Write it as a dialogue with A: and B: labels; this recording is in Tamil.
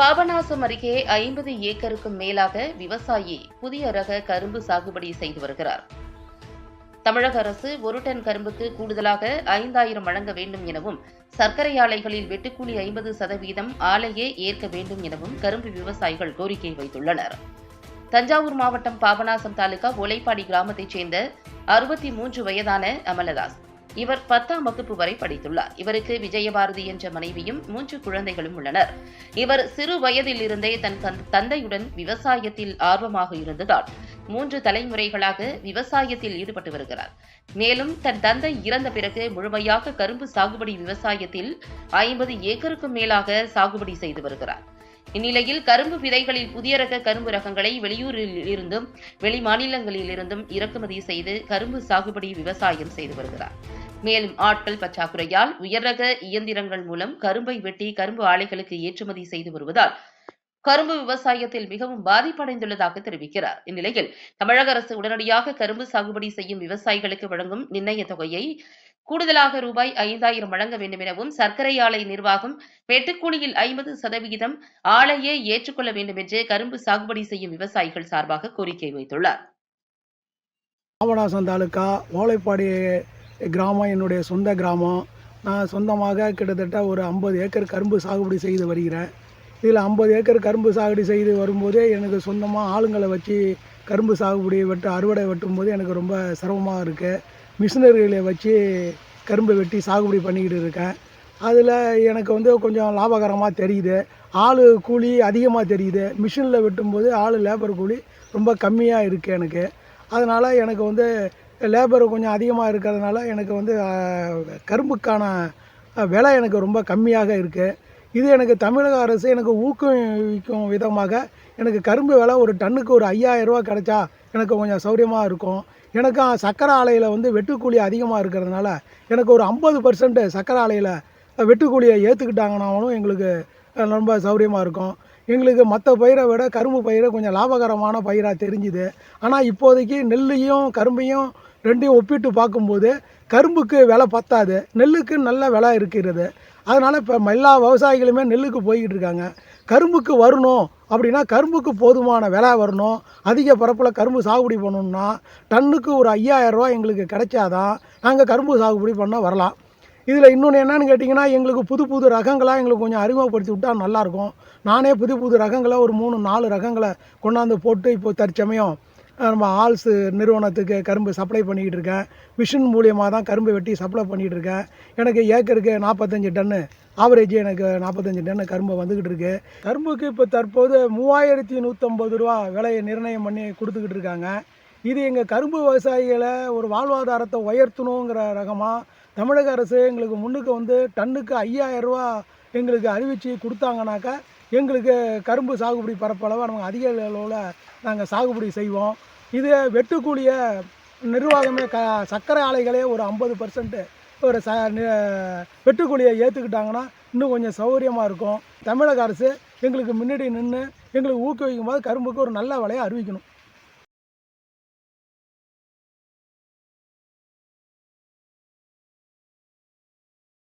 A: பாபநாசம் அருகே ஐம்பது ஏக்கருக்கும் மேலாக விவசாயி புதிய ரக கரும்பு சாகுபடி செய்து வருகிறார். தமிழக அரசு ஒரு டன் கரும்புக்கு கூடுதலாக ஐந்தாயிரம் வழங்க வேண்டும் எனவும் சர்க்கரை ஆலைகளில் வெட்டுக்கூலி ஐம்பது சதவீதம் ஆலையே ஏற்க வேண்டும் எனவும் கரும்பு விவசாயிகள் கோரிக்கை வைத்துள்ளனர். தஞ்சாவூர் மாவட்டம் பாபநாசம் தாலுகா ஒலைப்பாடி கிராமத்தைச் சேர்ந்த அறுபத்தி மூன்று வயதான அமலதாஸ். இவர் பத்தாம் வகுப்பு வரை படித்துள்ளார். இவருக்கு விஜயபாரதி என்ற மனைவியும் மூன்று குழந்தைகளும் உள்ளனர். இவர் சிறு வயதில் இருந்தே தன் தந்தையுடன் விவசாயத்தில் ஆர்வமாக இருந்ததால் மூன்று தலைமுறைகளாக விவசாயத்தில் ஈடுபட்டு வருகிறார். மேலும் தன் தந்தை இறந்த பிறகு முழுமையாக கரும்பு சாகுபடி விவசாயத்தில் ஐம்பது ஏக்கருக்கும் மேலாக சாகுபடி செய்து வருகிறார். இந்நிலையில் கரும்பு விதைகளில் புதிய ரக கரும்பு ரகங்களை வெளியூரில் இருந்தும் வெளி மாநிலங்களில் இருந்தும் இறக்குமதி செய்து கரும்பு சாகுபடி விவசாயம் செய்து வருகிறார். மேலும் ஆட்கள் பற்றாக்குறையால் உயர்ரக இயந்திரங்கள் மூலம் கரும்பை வெட்டி கரும்பு ஆலைகளுக்கு ஏற்றுமதி செய்து வருவதால் கரும்பு விவசாயத்தில் மிகவும் பாதிப்படைந்துள்ளதாக தெரிவிக்கிறார். இந்நிலையில் தமிழக அரசு உடனடியாக கரும்பு சாகுபடி செய்யும் விவசாயிகளுக்கு வழங்கும் நிர்ணய தொகையை கூடுதலாக ரூபாய் ஐந்தாயிரம் வழங்க வேண்டும் எனவும் சர்க்கரை ஆலை நிர்வாகம் வெட்டுக்கூலியில் ஐம்பது சதவிகிதம் ஆலையே ஏற்றுக்கொள்ள வேண்டும் என்று கரும்பு சாகுபடி செய்யும் விவசாயிகள் சார்பாக கோரிக்கை வைத்துள்ளார்.
B: பாபநாசம் தாலுக்கா ஓலைப்பாடி கிராமம் என்னுடைய சொந்த கிராமம். நான் சொந்தமாக கிட்டத்தட்ட ஒரு ஐம்பது ஏக்கர் கரும்பு சாகுபடி செய்து வருகிறேன். இதில் ஐம்பது ஏக்கர் கரும்பு சாகுபடி செய்து வரும்போதே எனக்கு சொந்தமாக ஆளுங்களை வச்சு கரும்பு சாகுபடி வெட்டு அறுவடை வெட்டும்போது எனக்கு ரொம்ப சிரமமாக இருக்குது மிஷினரிகளை வச்சு கரும்பை வெட்டி சாகுபடி பண்ணிக்கிட்டு இருக்கேன். அதில் எனக்கு வந்து கொஞ்சம் லாபகரமாக தெரியுது. ஆள் கூலி அதிகமாக தெரியுது. மிஷினில் வெட்டும்போது ஆள் லேபர் கூலி ரொம்ப கம்மியாக இருக்குது எனக்கு. அதனால் எனக்கு வந்து லேபர் கொஞ்சம் அதிகமாக இருக்கிறதுனால எனக்கு வந்து கரும்புக்கான விலை எனக்கு ரொம்ப கம்மியாக இருக்குது இது எனக்கு தமிழக அரசு எனக்கு ஊக்குவிக்கும் விதமாக எனக்கு கரும்பு விலை ஒரு டன்னுக்கு ஒரு ஐயாயிரம் ரூபா கிடைச்சா எனக்கு கொஞ்சம் சௌரியமாக இருக்கும். எனக்கு சக்கரை ஆலையில் வந்து வெட்டுக்கூலி அதிகமாக இருக்கிறதுனால எனக்கு ஒரு ஐம்பது பர்சன்ட் சக்கரை ஆலையில் வெட்டுக்கூலியை ஏற்றுக்கிட்டாங்கனாலும் எங்களுக்கு ரொம்ப சௌரியமாக இருக்கும். எங்களுக்கு மற்ற பயிரை விட கரும்பு பயிரை கொஞ்சம் லாபகரமான பயிராக தெரிஞ்சுது. ஆனால் இப்போதைக்கு நெல்லையும் கரும்பையும் ரெண்டையும் ஒப்பிட்டு பார்க்கும்போது கரும்புக்கு விலை பத்தாது நெல்லுக்கு நல்ல விலை இருக்கிறது. அதனால் இப்போ எல்லா விவசாயிகளுமே நெல்லுக்கு போய்கிட்டு இருக்காங்க. கரும்புக்கு வரணும் அப்படின்னா கரும்புக்கு போதுமான விலை வரணும். அதிக பரப்பில் கரும்பு சாகுபடி பண்ணணும்னா டன்னுக்கு ஒரு ஐயாயிரம் ரூபாய் எங்களுக்கு கிடைச்சாதான் நாங்கள் கரும்பு சாகுபடி பண்ண வரலாம். இதில் இன்னொன்று என்னன்னு கேட்டிங்கன்னா எங்களுக்கு புது புது ரகங்களாக எங்களுக்கு கொஞ்சம் அறிமுகப்படுத்தி விட்டால் நல்லாயிருக்கும் நானே புது புது ரகங்களை ஒரு மூணு நாலு ரகங்களை கொண்டாந்து போட்டு இப்போ தற்சமயம் நம்ம ஆல்ஸ் நிறுவனத்துக்கு கரும்பு சப்ளை பண்ணிக்கிட்டு இருக்கேன். மிஷின் மூலியமாக தான் கரும்பு வெட்டி சப்ளை பண்ணிகிட்டு இருக்கேன். எனக்கு ஏக்கருக்கு நாற்பத்தஞ்சு டன்னு ஆவரேஜ் எனக்கு நாற்பத்தஞ்சு டன்னு கரும்பு வந்துக்கிட்டு இருக்கு. கரும்புக்கு இப்போ தற்போது மூவாயிரத்தி நூற்றம்பது ரூபா விலையை நிர்ணயம் பண்ணி கொடுத்துக்கிட்டு இருக்காங்க. இது எங்கள் கரும்பு விவசாயிகளை ஒரு வாழ்வாதாரத்தை உயர்த்தணுங்கிற ரகமாக தமிழக அரசு எங்களுக்கு முன்னுக்கு வந்து டன்னுக்கு ஐயாயிரம் ரூபா எங்களுக்கு அறிவிச்சு கொடுத்தாங்கனாக்கா எங்களுக்கு கரும்பு சாகுபடி பரப்பளவை நம்ம அதிக அளவில் நாங்கள் சாகுபடி செய்வோம். இது வெட்டுக்கூலிய நிர்வாகமே க சர்க்கரை ஆலைகளே ஒரு ஐம்பது பர்சன்ட்டு ஒரு ச வெட்டுக்கூலியை ஏற்றுக்கிட்டாங்கன்னா இன்னும் கொஞ்சம் சௌகரியமாக இருக்கும். தமிழக அரசு எங்களுக்கு முன்னாடி நின்று எங்களுக்கு ஊக்குவிக்கும் போது கரும்புக்கு ஒரு நல்ல விலையை அறிவிக்கணும்.